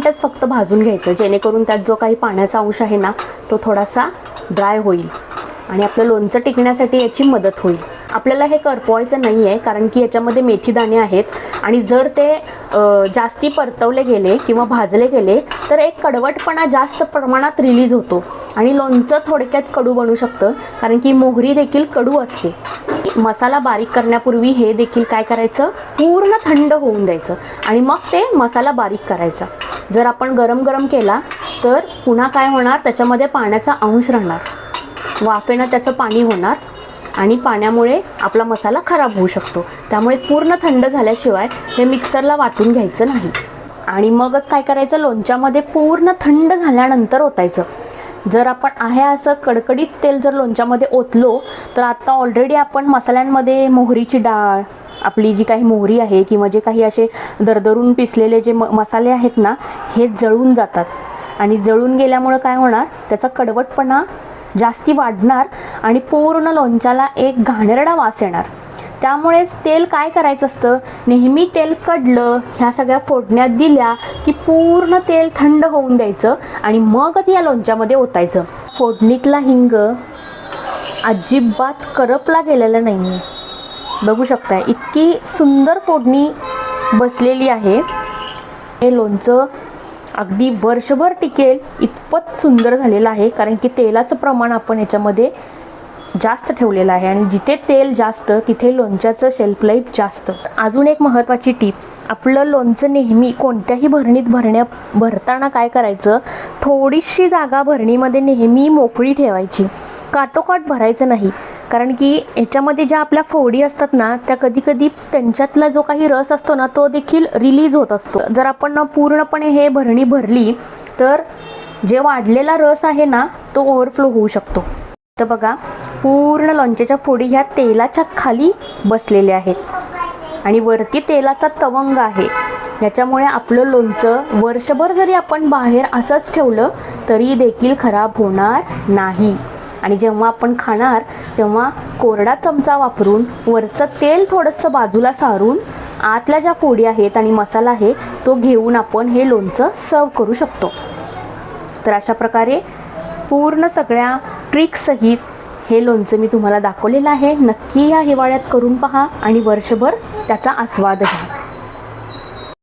मिनटंच फक्त भाजून घ्यायचं. जेणेकरून त्यात जो काही पाण्याचा अंश आहे ना तो थोडासा ड्राय होईल. आणि आपलं लोणचं टिकण्यासाठी याची मदत होईल. आपल्याला हे करपवायचं नाही आहे कारण की याच्यामध्ये मेथी दाणे आहेत. आणि जर ते जास्ती परतवले गेले किंवा भाजले गेले तर एक कडवटपणा जास्त प्रमाणात रिलीज होतो. आणि लोणचं थोडक्यात कडू बनू शकतं कारण की मोहरी देखील कडू असते. मसाला बारीक करण्यापूर्वी हे देखील काय करायचं? पूर्ण थंड होऊन द्यायचं. आणि मग ते मसाला बारीक करायचा. जर आपण गरम गरम केला तर पुन्हा काय होणार? त्याच्यामध्ये पाण्याचा अंश राहणार. वाफेनं त्याचं पाणी होणार आणि पाण्यामुळे आपला मसाला खराब होऊ शकतो. त्यामुळे पूर्ण थंड झाल्याशिवाय हे मिक्सरला वाटून घ्यायचं नाही. आणि मगच काय करायचं? लोणच्यामध्ये पूर्ण थंड झाल्यानंतर ओतायचं. जर आपण आहे असं कडकडीत तेल जर लोणच्यामध्ये ओतलो तर आत्ता ऑलरेडी आपण मसाल्यांमध्ये मोहरीची डाळ आपली जी काही मोहरी आहे किंवा जे काही असे दरदरून पिसलेले जे म मसाले आहेत ना हे जळून जातात. आणि जळून गेल्यामुळं काय होणार? त्याचा कडवटपणा जास्ती वाढणार आणि पूर्ण लोणच्याला एक घाणेरडा वास येणार. त्यामुळेच तेल काय करायचं असतं? नेहमी तेल कडलं ह्या सगळ्या फोडण्यात दिल्या की पूर्ण तेल थंड होऊन द्यायचं आणि मगच या लोणच्यामध्ये ओतायचं. फोडणीतला हिंग अजिबात करपला गेलेला नाही आहे बघू शकताय. इतकी सुंदर फोडणी बसलेली आहे. हे लोणचं अगदी वर्षभर टिकेल इतपत सुंदर झालेलं आहे कारण की तेलाचं प्रमाण आपण याच्यामध्ये जास्त ठेवलेलं आहे. आणि जिथे तेल जास्त तिथे लोणच्याचं शेल्फ लाईफ जास्त. अजून एक महत्त्वाची टीप आपलं लोणचं नेहमी कोणत्याही भरणीत भरण्या भरताना काय करायचं? थोडीशी जागा भरणीमध्ये नेहमी मोकळी ठेवायची. काटोकाट भरायचं नाही. कारण की याच्यामध्ये ज्या आपल्या फोडी असतात ना त्या कधी कधी त्यांच्यातला जो काही रस असतो ना तो देखील रिलीज होत असतो. जर आपण पूर्णपणे हे भरणी भरली तर जे वाढलेला रस आहे ना तो ओव्हरफ्लो होऊ शकतो. तर बघा पूर्ण लोणच्याच्या फोडी ह्या तेलाच्या खाली बसलेल्या आहेत. आणि वरती तेलाचा तवंग आहे. याच्यामुळे आपलं लोणचं वर्षभर जरी आपण बाहेर असंच ठेवलं तरी देखील खराब होणार नाही. आणि जेव्हा आपण खाणार तेव्हा कोरडा चमचा वापरून वरचं तेल थोडंसं बाजूला सारून आतल्या ज्या फोडी आहेत आणि मसाला आहे तो घेऊन आपण हे लोणचं सर्व करू शकतो. तर अशा प्रकारे पूर्ण सगळ्या ट्रिकसहित हे लोणचं मी तुम्हाला दाखवलेलं आहे. नक्की या हिवाळ्यात करून पहा आणि वर्षभर त्याचा आस्वाद घ्या.